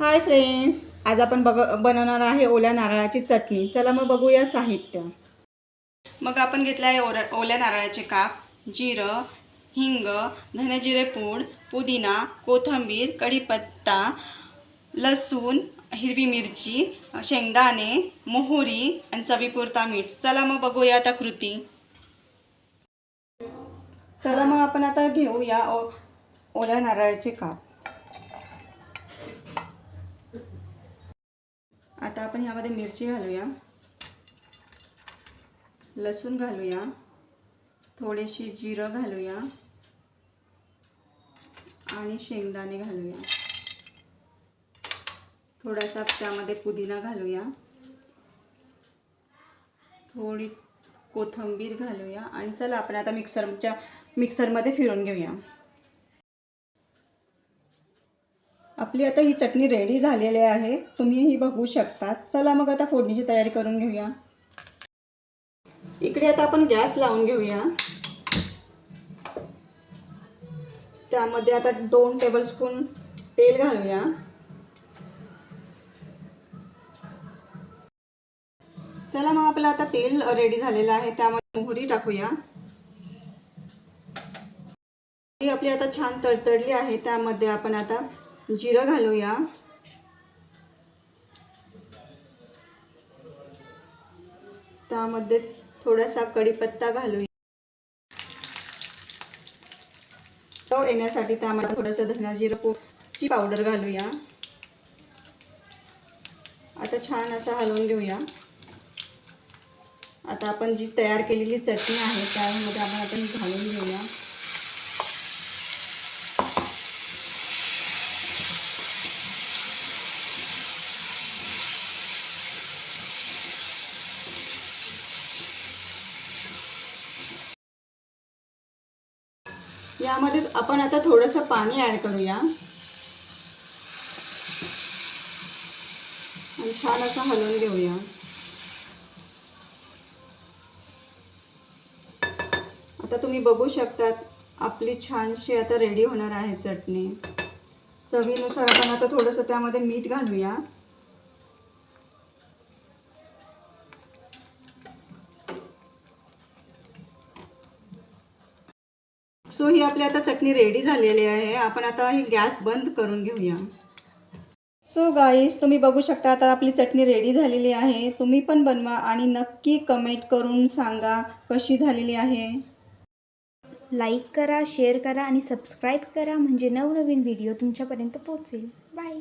Hi friends आज आपण बघ बनवणार आहे ओल्या नारळाची चटणी. चला मग बघूया साहित्य. मग आपण घेतलं आहे ओर ओल्या नारळाचे काप जिरं हिंग धनेजिरे पूड पुदिना कोथिंबीर कढीपत्ता लसूण हिरवी मिरची शेंगदाणे मोहरी आणि चवीपुरता मीठ. चला मग बघूया आता कृती. चला मग आपण आता घेऊया ओ ओल्या नारळाचे काप. आता आपण ह्यामध्ये मिरची घालूया. लसूण घालूया. थोडेशी जिरं घालूया. आणि शेंगदाणे घालूया. थोडासा त्यामध्ये पुदिना घालूया. थोडी कोथिंबीर घालूया. आणि चला आपण आता मिक्सरच्या मिक्सरमध्ये फिरून घेऊया. आपली आता ही चटणी रेडी झालेली आहे. तुम्ही ही बघू शकता चला मग आता फोडणीची तयारी करून घेऊया. इकडे आता आपण गॅस लावून घेऊया. त्यामध्ये आता दोन टेबलस्पून तेल घालूया. चला मग आपलं आता तेल रेडी झालेलं आहे. त्यामध्ये मोहरी टाकूया. ही आपली आता छान तडतडली आहे. त्यामध्ये आपण आता जिरं घालूया. त्यामध्येच थोडासा कढीपत्ता घालूया. चव येण्यासाठी त्यामध्ये थोडंसं धना जिरं पोची पावडर घालूया. आता छान असं हलवून घेऊया. आता आपण जी तयार केलेली चटणी आहे त्यामध्ये आपण आता घालून घेऊया. यामध्ये आपण आता थोडंसं पाणी ॲड करूया. आणि छान असं हलवून घेऊया. आता तुम्ही बघू शकतात आपली छानशी आता रेडी होणार आहे चटणी. चवीनुसार आपण आता थोडंसं त्यामध्ये मीठ घालूया. सो ही आपली आता चटणी रेडी झालेली आहे. आपण आता ही गॅस बंद करून घेऊया. सो गाईस तुम्ही बघू शकता आता आपली चटणी रेडी झालेली आहे. तुम्ही पण बनवा आणि नक्की कमेंट करून सांगा कशी झालेली आहे. लाईक करा शेअर करा आणि सबस्क्राईब करा. म्हणजे नवनवीन व्हिडिओ तुमच्यापर्यंत पोहोचेल. बाय